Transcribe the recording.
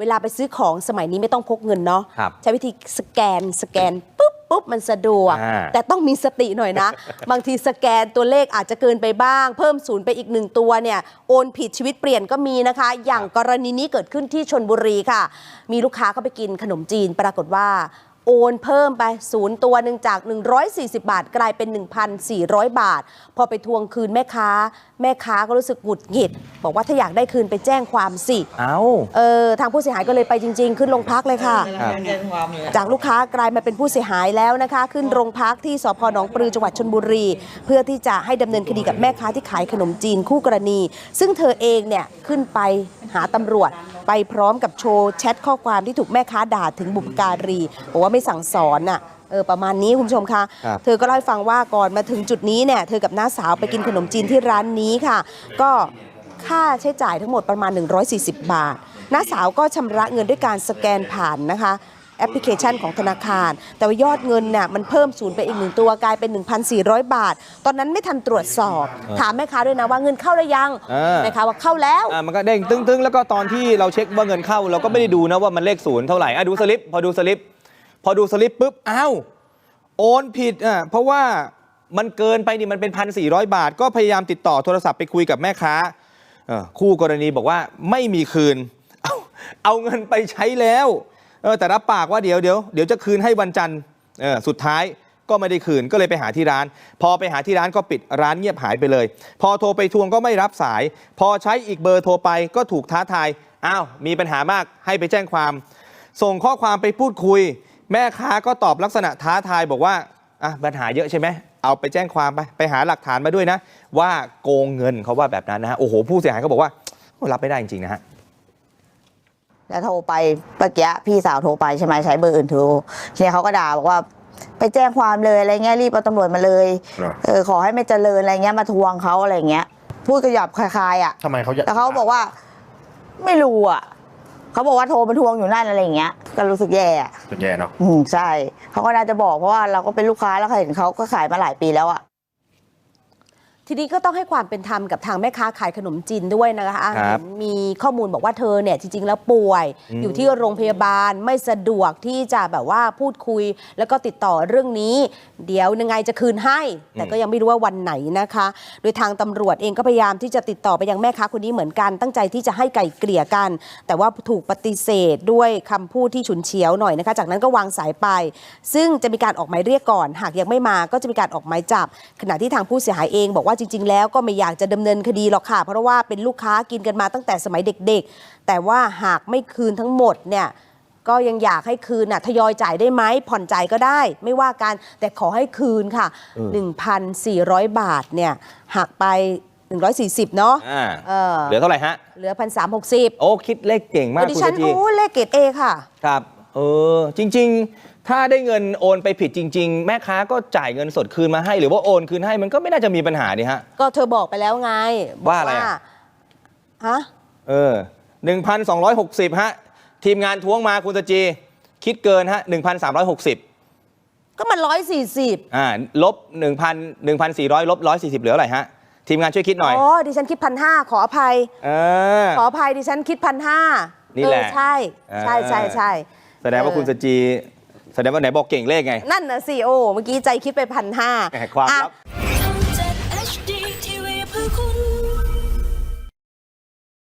เวลาไปซื้อของสมัยนี้ไม่ต้องพกเงินเนาะครับใช้วิธีสแกนสแกนปุ๊บปุ๊บมันสะดวก อ่า แต่ต้องมีสติหน่อยนะ บางทีสแกนตัวเลขอาจจะเกินไปบ้าง เพิ่มศูนย์ไปอีกหนึ่งตัวเนี่ยโอนผิดชีวิตเปลี่ยนก็มีนะคะ อย่างกรณีนี้เกิดขึ้นที่ชนบุรีค่ะ มีลูกค้าเข้าไปกินขนมจีน ปรากฏว่า โอนเพิ่มไปศูนย์ตัวหนึ่งจาก 140 บาท กลายเป็น 1,400 บาท พอไปทวงคืนแม่ค้า แม่ค้าก็รู้สึกหงุดหงิด บอกว่าถ้าอยากได้คืนไปแจ้งความสิ เอ้าเออทางผู้เสียหายก็เลยไปจริง ๆ ขึ้นโรงพักเลยค่ะครับแจ้งความเลยจากลูกค้ากลายมาเป็นผู้เสียหายแล้วนะคะ ขึ้นโรงพักที่สพหนองปลือจังหวัดชนบุรี เพื่อที่จะให้ดำเนินคดีกับแม่ค้าที่ขายขนมจีนคู่กรณี ซึ่งเธอเองเนี่ยขึ้นไปหาตำรวจ ไปพร้อมกับโชว์แชทข้อความที่ถูกแม่ค้าด่าถึงบุพการีบอกว่าไม่สั่งสอนน่ะเออประมาณนี้คุณผู้ชมคะครับเธอก็เล่าให้ฟังว่าก่อนมาถึงจุดนี้เนี่ยเธอกับน้าสาวไปกินขนมจีนที่ร้านนี้ค่ะ ก็ค่าใช้จ่ายทั้งหมดประมาณ 140 บาทน้าสาวก็ชำระเงินด้วยการสแกนผ่านนะคะ แอปพลิเคชันของธนาคาร แต่ว่ายอดเงินน่ะมันเพิ่มศูนย์ไปอีกหนึ่งตัวกลายเป็น 1,400 บาท ตอนนั้นไม่ทันตรวจสอบ ถามแม่ค้าด้วยนะว่าเงินเข้าหรือยังเออแม่ค้าว่าเข้าแล้ว อะมันก็เด้งตึ้งๆ แล้วก็ตอนที่เราเช็คว่าเงินเข้า เราก็ไม่ได้ดูนะว่ามันเลขศูนย์เท่าไหร่อะดูสลิป พอดูสลิป พอดูสลิปปุ๊บอ้าวโอนผิดอะเพราะว่ามันเกินไปนี่มันเป็นพันสี่ร้อยบาท ก็พยายามติดต่อโทรศัพท์ไปคุยกับแม่ค้าคู่กรณีบอกว่าไม่มีคืน เอาเอาเงินไปใช้แล้วแต่รับปากว่าเดี๋ยวเดี๋ยวเดี๋ยวจะคืนให้วันจันทร์สุดท้ายก็ไม่ได้คืนก็เลยไปหาที่ร้าน พอไปหาที่ร้านก็ปิดร้านเงียบหายไปเลย พอโทรไปทวงก็ไม่รับสาย พอใช้อีกเบอร์โทรไปก็ถูกท้าทายอ้าวมีปัญหามากให้ไปแจ้งความ ส่งข้อความไปพูดคุย แม่ค้าก็ตอบลักษณะท้าทายบอกว่าอะปัญหาเยอะใช่ไหมเอาไปแจ้งความไปไปหาหลักฐานมาด้วยนะ ว่าโกงเงินเขาว่าแบบนั้นนะฮะโอ้โหผู้เสียหายก็บอกว่าโอ้รับไม่ได้จริงๆนะฮะแล้วโทรไปเมื่อกี้พี่สาวโทรไปใช่ไหมใช้เบอร์อื่นโทรทีนี้เขาก็ด่าบอกว่า ไปแจ้งความเลยอะไรเงี้ยรีบเอาตำรวจมาเลยเหรอเออขอให้ไม่เจริญอะไรเงี้ยมาทวงเขาอะไรเงี้ย พูดกระหยับคลายๆอะทำไมเขาอยากแล้วเขาบอกว่า ไม่รู้อะ เขาบอกว่าโทรมาทวงอยู่นั่นอะไรเงี้ย ก็รู้สึกแย่อะจนแย่เนาะ อืมใช่เขาก็น่าจะบอกเพราะว่าเราก็เป็นลูกค้าแล้วเห็นเขาก็ขายมาหลายปีแล้วอะ ทีนี้ก็ต้องให้ความเป็นธรรมกับทางแม่ค้าขายขนมจีนด้วยนะคะครับเห็นมีข้อมูลบอกว่าเธอเนี่ยจริง ๆ แล้วป่วยอืมอยู่ที่โรงพยาบาลไม่สะดวกที่จะแบบว่าพูดคุย แล้วก็ติดต่อเรื่องนี้ เดี๋ยวยังไงจะคืนให้ แต่ก็ยังไม่รู้ว่าวันไหนนะคะ โดยทางตำรวจเองก็พยายามที่จะติดต่อไปยังแม่ค้าคนนี้เหมือนกันตั้งใจที่จะให้ไก่เกลี่ยกัน แต่ว่าถูกปฏิเสธด้วยคำพูดที่ฉุนเฉียวหน่อยนะคะ จากนั้นก็วางสายไป ซึ่งจะมีการออกหมายเรียกก่อน หากยังไม่มาก็จะมีการออกหมายจับ ขณะที่ทางผู้เสียหายเองบอกว่าจริง ๆ แล้วก็ไม่อยากจะดำเนินคดีหรอกค่ะ เพราะว่าเป็นลูกค้ากินกันมาตั้งแต่สมัยเด็กๆ แต่ว่าหากไม่คืนทั้งหมดเนี่ยก็ยังอยากให้คืนน่ะทยอยจ่ายได้ไหมผ่อนจ่ายก็ได้ ไม่ว่ากันแต่ขอให้คืนค่ะเออ1,400 บาทเนี่ยหักไป 140 เนาะอ่าเออเหลือเท่าไหร่ฮะ เหลือ 1,360 โอ้ คิดเลขเก่งมากดิคุณฉันตะจีโอ้เลขเกรดเอค่ะ ครับ เออ จริง ๆ ถ้าได้เงินโอนไปผิดจริง ๆ แม่ค้าก็จ่ายเงินสดคืนมาให้ หรือว่าโอนคืนให้มันก็ไม่น่าจะมีปัญหานี่ฮะ ก็เธอบอกไปแล้วไงบกว่าอะไรอะ ฮะ เออ1,260 ฮะ ทีมงานท้วงมาคุณตะจี คิดเกินฮะ 1,360 ก็มันร้อยสี่สิบอ่า ลบ 1,000 1,400 ลบ 140 เหลืออะไรฮะ ทีมงานช่วยคิดหน่อย อ๋อดิฉันคิดพันห้าขออภัย เออ ขออภัยดิฉันคิดพันห้านี่แหละใช่ ใช่ใช่ใช่ แสดงว่าคุณตะจี แสดงว่าไหนบอกเก่งเลขไง นั่นนะสิโอเมื่อกี้ใจคิดไปพันห้า แหมความลับ